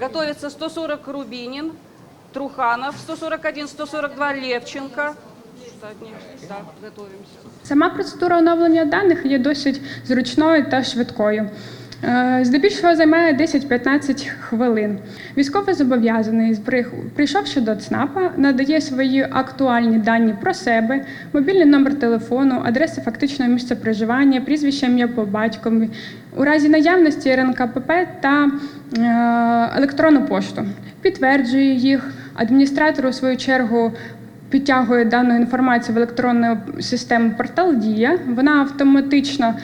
Готовится 140 Рубинин, Труханов, 141, 142 Левченко. Так, готовимся. Сама процедура оновлення даних є досить зручною та швидкою. Е, Здебільшого займає 10-15 хвилин. Військовий зобов'язаний, прийшовши до ЦНАПа, надає свої актуальні дані про себе, мобільний номер телефону, адреси фактичного місця проживання, прізвище ім'я по батькові, у разі наявності РНКПП та е, електронну пошту. Підтверджує їх, адміністратор у свою чергу підтягує дану інформацію в електронну систему портал Дія. Вона автоматично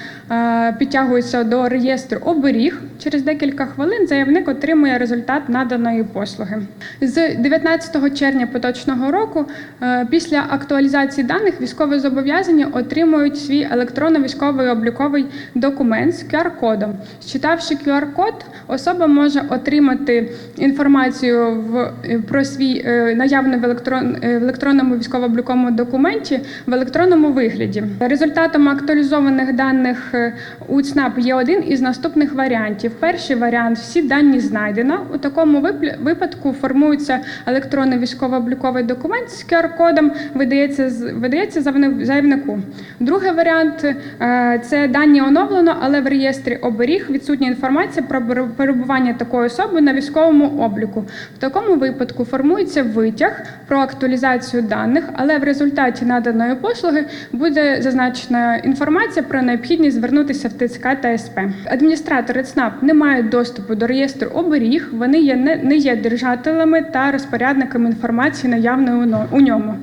підтягується до реєстру оберіг. Через декілька хвилин заявник отримує результат наданої послуги. З 19 червня поточного року, е, після актуалізації даних, військові зобов'язані отримують свій електронно-військовий обліковий документ з QR-кодом. Считавши QR-код, особа може отримати інформацію в, про свій е, наявний в, електрон, е, в електронному військово-обліковому документі в електронному вигляді. Результатом актуалізованих даних е, у ЦНАП є один із наступних варіантів. Перший варіант всі дані знайдено. У такому випадку формується електронний військово-обліковий документ з QR-кодом, видається видається заявнику. Другий варіант е, це дані оновлено, але в реєстрі оберіг відсутня інформація про перебування такої особи на військовому обліку. В такому випадку формується витяг про актуалізацію даних, але в результаті наданої послуги буде зазначена інформація про необхідність звернутися в ТЦК та СП. Адміністратори ЦНАП не мають доступу до реєстру оберіг, вони є не, є держателями та розпорядниками інформації наявної у ньому.